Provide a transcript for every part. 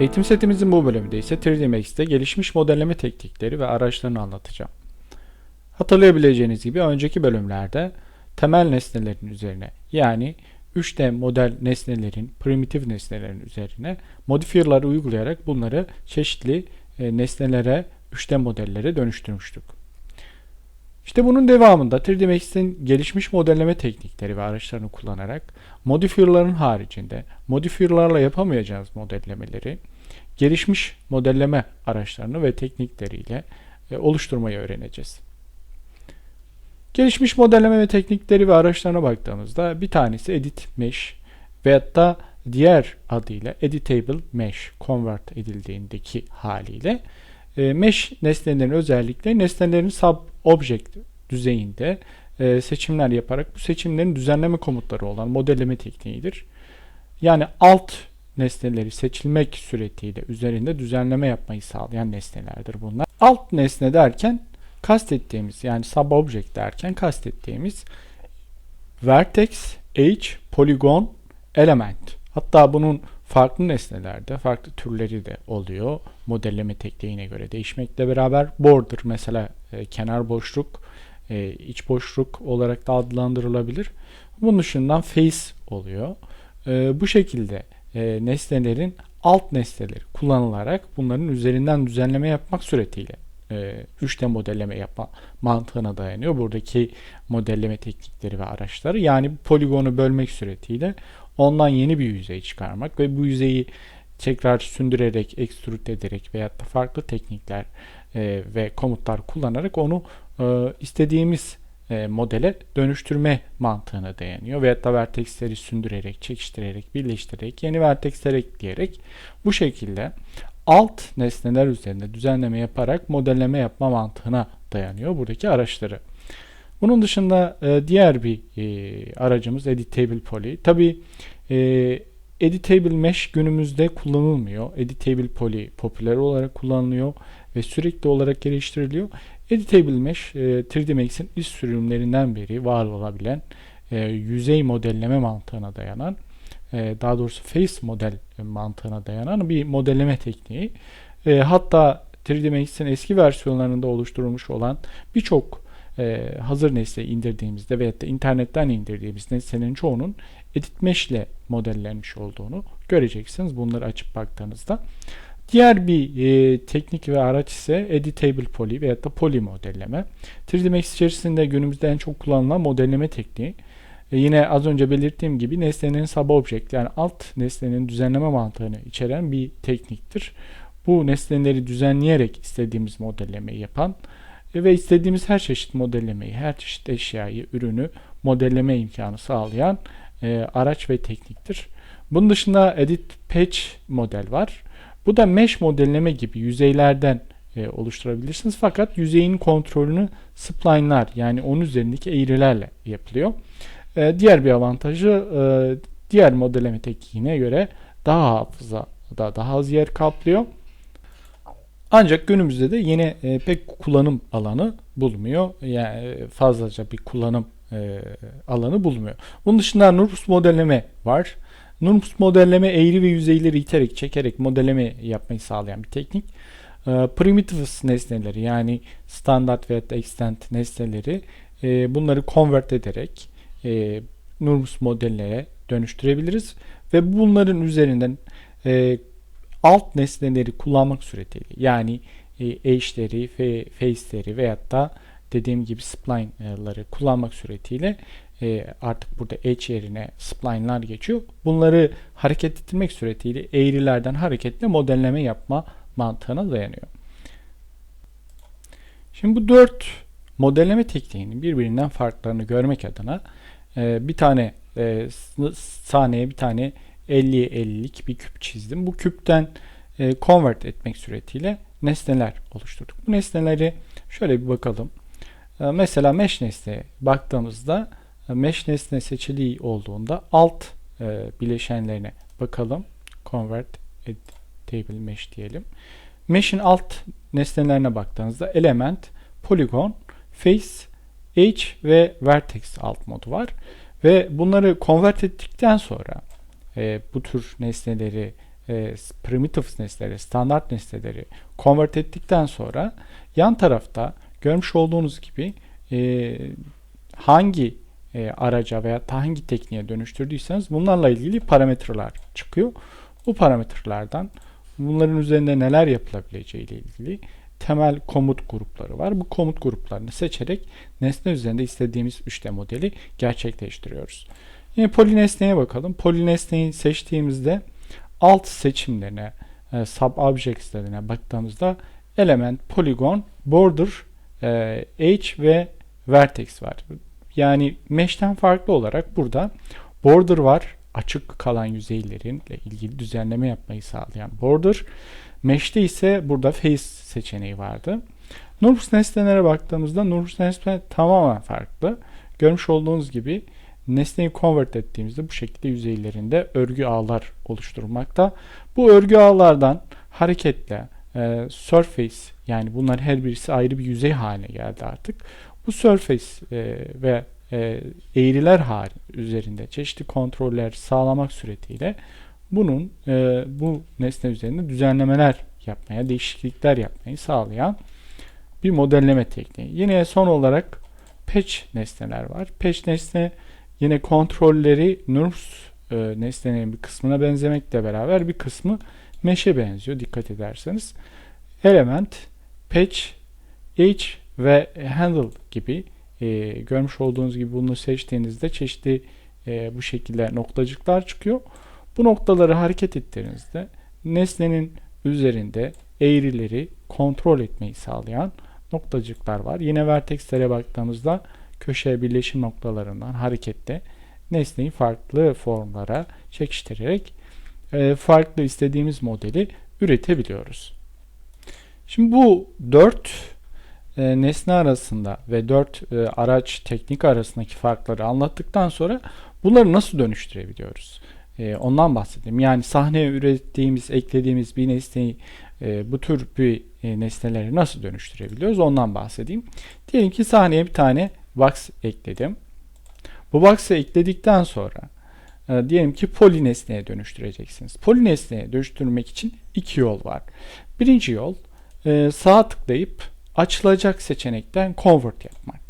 Eğitim setimizin bu bölümünde ise 3D Max'te gelişmiş modelleme teknikleri ve araçlarını anlatacağım. Hatırlayabileceğiniz gibi önceki bölümlerde temel nesnelerin üzerine yani 3D model nesnelerin, primitif nesnelerin üzerine modifier'ları uygulayarak bunları çeşitli e, nesnelere, 3D modellere dönüştürmüştük. İşte bunun devamında 3D Max'in gelişmiş modelleme teknikleri ve araçlarını kullanarak modifier'ların haricinde modifier'larla yapamayacağınız modellemeleri gelişmiş modelleme araçlarını ve teknikleriyle e, oluşturmayı öğreneceğiz. Gelişmiş modelleme ve teknikleri ve araçlarına baktığımızda bir tanesi Edit Mesh veyahut da diğer adıyla Editable Mesh convert edildiğindeki haliyle e, Mesh nesnelerin özellikle nesnelerin sub object düzeyinde e, seçimler yaparak bu seçimlerin düzenleme komutları olan modelleme tekniğidir. Yani alt nesneleri seçilmek suretiyle üzerinde düzenleme yapmayı sağlayan nesnelerdir bunlar. Alt nesne derken kastettiğimiz yani sub object derken kastettiğimiz vertex, edge, polygon, element. Hatta bunun farklı nesnelerde farklı türleri de oluyor. Modelleme tekniğine göre değişmekle beraber border mesela e, kenar boşluk, e, iç boşluk olarak da adlandırılabilir. Bunun dışından face oluyor. E, bu şekilde e, nesnelerin alt nesneleri kullanılarak bunların üzerinden düzenleme yapmak suretiyle e, 3D modelleme yapma mantığına dayanıyor. Buradaki modelleme teknikleri ve araçları yani poligonu bölmek suretiyle ondan yeni bir yüzey çıkarmak ve bu yüzeyi tekrar sündürerek, ekstrüt ederek veyahut da farklı teknikler e, ve komutlar kullanarak onu e, istediğimiz e, modele dönüştürme mantığına dayanıyor. Veyahut da verteksleri sündürerek, çekiştirerek, birleştirerek, yeni verteksler ekleyerek bu şekilde alt nesneler üzerinde düzenleme yaparak modelleme yapma mantığına dayanıyor buradaki araçları. Bunun dışında e, diğer bir e, aracımız Editable Poly. Tabi e, Editable Mesh günümüzde kullanılmıyor. Editable Poly popüler olarak kullanılıyor ve sürekli olarak geliştiriliyor. Editable Mesh 3D Max'in ilk sürümlerinden beri var olabilen yüzey modelleme mantığına dayanan daha doğrusu face model mantığına dayanan bir modelleme tekniği. Hatta 3D Max'in eski versiyonlarında oluşturulmuş olan birçok hazır nesne indirdiğimizde veya da internetten indirdiğimiz nesnenin çoğunun Edit Mesh ile modellenmiş olduğunu göreceksiniz bunları açıp baktığınızda. Diğer bir e, teknik ve araç ise Editable Poly veya da Poly modelleme. 3D Max içerisinde günümüzde en çok kullanılan modelleme tekniği. E, yine az önce belirttiğim gibi nesnenin subobject yani alt nesnenin düzenleme mantığını içeren bir tekniktir. Bu nesneleri düzenleyerek istediğimiz modellemeyi yapan e, ve istediğimiz her çeşit modellemeyi, her çeşit eşyayı, ürünü modelleme imkanı sağlayan e, araç ve tekniktir. Bunun dışında Edit Patch model var. Bu da mesh modelleme gibi yüzeylerden e, oluşturabilirsiniz. Fakat yüzeyin kontrolünü spline'lar yani onun üzerindeki eğrilerle yapılıyor. E, diğer bir avantajı e, diğer modelleme tekniğine göre daha hafıza da daha az yer kaplıyor. Ancak günümüzde de yine e, pek kullanım alanı bulmuyor. Yani e, fazlaca bir kullanım e, alanı bulmuyor. Bunun dışında NURBS modelleme var. NURBS modelleme eğri ve yüzeyleri iterek, çekerek modelleme yapmayı sağlayan bir teknik. E, primitives nesneleri yani standart veya extent nesneleri e, bunları convert ederek e, NURBS modellere dönüştürebiliriz ve bunların üzerinden e, alt nesneleri kullanmak suretiyle yani e, edge'leri, face'leri veyahut da dediğim gibi spline'ları kullanmak suretiyle e, artık burada edge yerine spline'lar geçiyor. Bunları hareket ettirmek suretiyle eğrilerden hareketle modelleme yapma mantığına dayanıyor. Şimdi bu dört modelleme tekniğinin birbirinden farklarını görmek adına e, bir tane e, sahneye bir tane 50'ye 50'lik bir küp çizdim. Bu küpten e, convert etmek suretiyle nesneler oluşturduk. Bu nesneleri şöyle bir bakalım. E, mesela mesh nesneye baktığımızda e, mesh nesne seçili olduğunda alt e, bileşenlerine bakalım. Convert table mesh diyelim. Mesh'in alt nesnelerine baktığınızda element, polygon, face, edge ve vertex alt modu var. Ve bunları convert ettikten sonra e, bu tür nesneleri e, primitive nesneleri, standart nesneleri convert ettikten sonra yan tarafta görmüş olduğunuz gibi e, hangi e, araca veya hangi tekniğe dönüştürdüyseniz bunlarla ilgili parametreler çıkıyor. Bu parametrelerden bunların üzerinde neler yapılabileceği ile ilgili temel komut grupları var. Bu komut gruplarını seçerek nesne üzerinde istediğimiz 3D modeli gerçekleştiriyoruz. Yine polinesneye bakalım. Polinesneyi seçtiğimizde alt seçimlerine, e, sub objects'lerine baktığımızda element, polygon, border, e, edge ve vertex var. Yani mesh'ten farklı olarak burada border var. Açık kalan yüzeylerinle ilgili düzenleme yapmayı sağlayan border. Mesh'te ise burada face seçeneği vardı. Nurse nesnelere baktığımızda Nurse nesne tamamen farklı. Görmüş olduğunuz gibi nesneyi convert ettiğimizde bu şekilde yüzeylerinde örgü ağlar oluşturmakta. Bu örgü ağlardan hareketle e, surface yani bunlar her birisi ayrı bir yüzey haline geldi artık. Bu surface e, ve e, eğriler hali üzerinde çeşitli kontroller sağlamak suretiyle bunun e, bu nesne üzerinde düzenlemeler yapmaya, değişiklikler yapmayı sağlayan bir modelleme tekniği. Yine son olarak patch nesneler var. Patch nesne yine kontrolleri NURBS e, nesnenin bir kısmına benzemekle beraber bir kısmı mesh'e benziyor dikkat ederseniz. Element, patch, edge ve handle gibi e, görmüş olduğunuz gibi bunu seçtiğinizde çeşitli e, bu şekilde noktacıklar çıkıyor. Bu noktaları hareket ettiğinizde nesnenin üzerinde eğrileri kontrol etmeyi sağlayan noktacıklar var. Yine vertexlere baktığımızda köşe birleşim noktalarından hareketle nesneyi farklı formlara çekiştirerek farklı istediğimiz modeli üretebiliyoruz. Şimdi bu dört e, nesne arasında ve dört e, araç teknik arasındaki farkları anlattıktan sonra bunları nasıl dönüştürebiliyoruz? E, ondan bahsedeyim. Yani sahneye ürettiğimiz, eklediğimiz bir nesneyi e, bu tür bir e, nesneleri nasıl dönüştürebiliyoruz? Ondan bahsedeyim. Diyelim ki sahneye bir tane box ekledim. Bu box'ı ekledikten sonra e, diyelim ki poli nesneye dönüştüreceksiniz. Poli nesneye dönüştürmek için iki yol var. Birinci yol e, sağ tıklayıp açılacak seçenekten convert yapmak.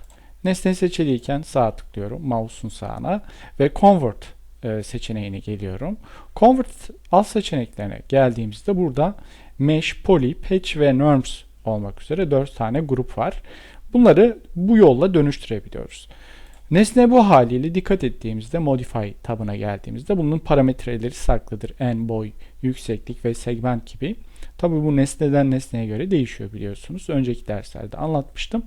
Nesne seçiliyken sağ tıklıyorum mouse'un sağına ve convert e, seçeneğine geliyorum. Convert alt seçeneklerine geldiğimizde burada Mesh, Poly, Patch ve Norms olmak üzere 4 tane grup var. Bunları bu yolla dönüştürebiliyoruz. Nesne bu haliyle dikkat ettiğimizde Modify tabına geldiğimizde bunun parametreleri saklıdır. En, boy, yükseklik ve segment gibi. Tabi bu nesneden nesneye göre değişiyor biliyorsunuz. Önceki derslerde anlatmıştım.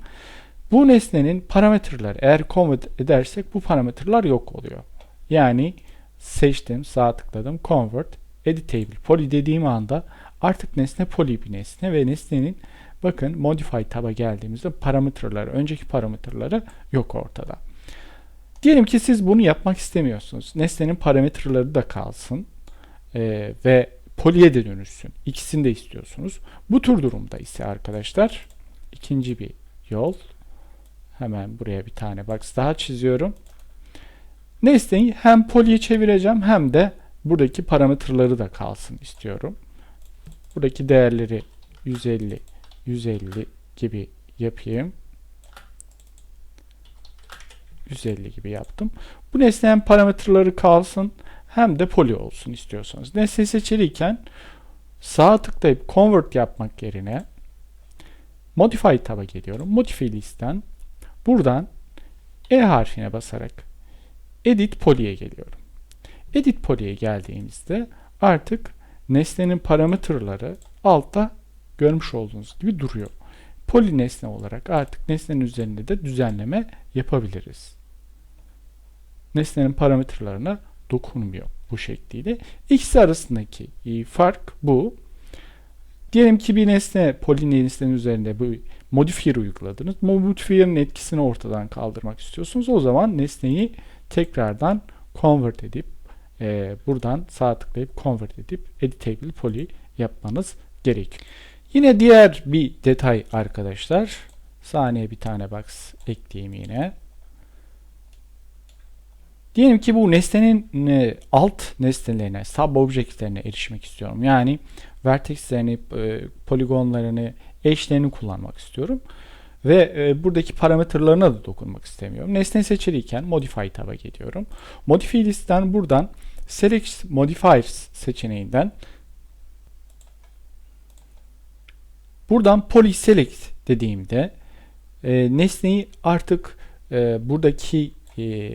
Bu nesnenin parametreleri eğer convert edersek bu parametreler yok oluyor. Yani seçtim, sağ tıkladım, convert, editable, poly dediğim anda artık nesne poly bir nesne ve nesnenin bakın modify taba geldiğimizde parametreleri, önceki parametreleri yok ortada. Diyelim ki siz bunu yapmak istemiyorsunuz. Nesnenin parametreleri de kalsın ee, ve poliye de dönüşsün. İkisini de istiyorsunuz. Bu tür durumda ise arkadaşlar ikinci bir yol. Hemen buraya bir tane box daha çiziyorum. Nesneyi hem poliye çevireceğim hem de buradaki parametreleri da kalsın istiyorum. Buradaki değerleri 150, 150 gibi yapayım. 150 gibi yaptım. Bu nesne hem parametreleri kalsın hem de poly olsun istiyorsanız. Nesne seçiliyken sağ tıklayıp convert yapmak yerine modify taba geliyorum. Modify listten buradan E harfine basarak edit poly'e geliyorum. Edit poly'e geldiğimizde artık nesnenin parametreleri altta görmüş olduğunuz gibi duruyor. Poly nesne olarak artık nesnenin üzerinde de düzenleme yapabiliriz. Nesnenin parametrelerine dokunmuyor bu şekliyle. İkisi arasındaki fark bu. Diyelim ki bir nesne poly nesnenin üzerinde bu modifier uyguladınız. Modifier'in etkisini ortadan kaldırmak istiyorsunuz. O zaman nesneyi tekrardan convert edip e, buradan sağ tıklayıp convert edip editable poly yapmanız gerekiyor. Yine diğer bir detay arkadaşlar. Saniye bir tane box ekleyeyim yine. Diyelim ki bu nesnenin e, alt nesnelerine, sub objectlerine erişmek istiyorum. Yani vertexlerini, e, poligonlarını, eşlerini kullanmak istiyorum. Ve e, buradaki parametrelerine de dokunmak istemiyorum. Nesne seçiliyken Modify tab'a geliyorum. Modify listten buradan Select Modifiers seçeneğinden buradan Poly Select dediğimde nesneyi artık buradaki e,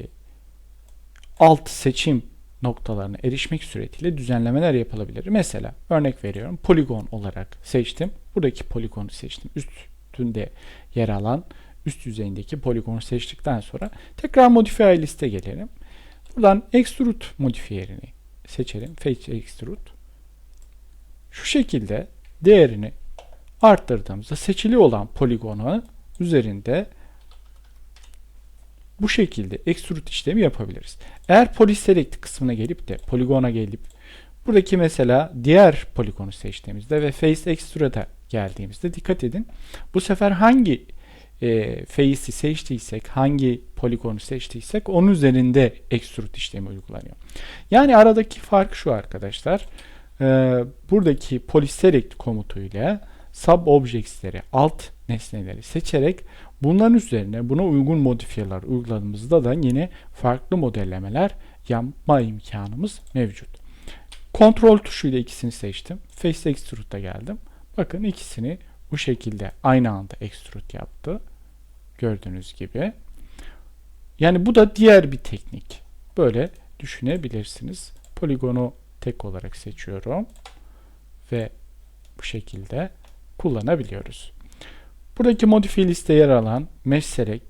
alt seçim noktalarına erişmek suretiyle düzenlemeler yapılabilir. Mesela örnek veriyorum poligon olarak seçtim. Buradaki poligonu seçtim. Üstünde yer alan üst yüzeyindeki poligonu seçtikten sonra tekrar modifier liste gelelim. Buradan extrude modifiyerini seçelim. Face extrude. Şu şekilde değerini arttırdığımızda seçili olan poligonu üzerinde bu şekilde extrude işlemi yapabiliriz. Eğer polyselect kısmına gelip de poligona gelip buradaki mesela diğer poligonu seçtiğimizde ve face extrude'a geldiğimizde dikkat edin. Bu sefer hangi e, face'i seçtiysek, hangi poligonu seçtiysek onun üzerinde extrude işlemi uygulanıyor. Yani aradaki fark şu arkadaşlar. E, buradaki polyselect komutuyla sub objects'leri, alt nesneleri seçerek bunların üzerine buna uygun modifiyeler uyguladığımızda da yine farklı modellemeler yapma imkanımız mevcut. Kontrol tuşuyla ikisini seçtim. Face Extrude'a geldim. Bakın ikisini bu şekilde aynı anda extrude yaptı. Gördüğünüz gibi. Yani bu da diğer bir teknik. Böyle düşünebilirsiniz. Poligonu tek olarak seçiyorum. Ve bu şekilde kullanabiliyoruz. Buradaki modifiye liste yer alan Mesh Select,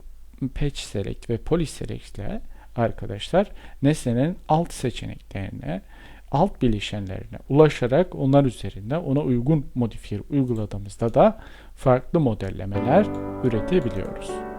Patch Select ve Poly Select ile arkadaşlar nesnenin alt seçeneklerine, alt bileşenlerine ulaşarak onlar üzerinde ona uygun modifiye uyguladığımızda da farklı modellemeler üretebiliyoruz.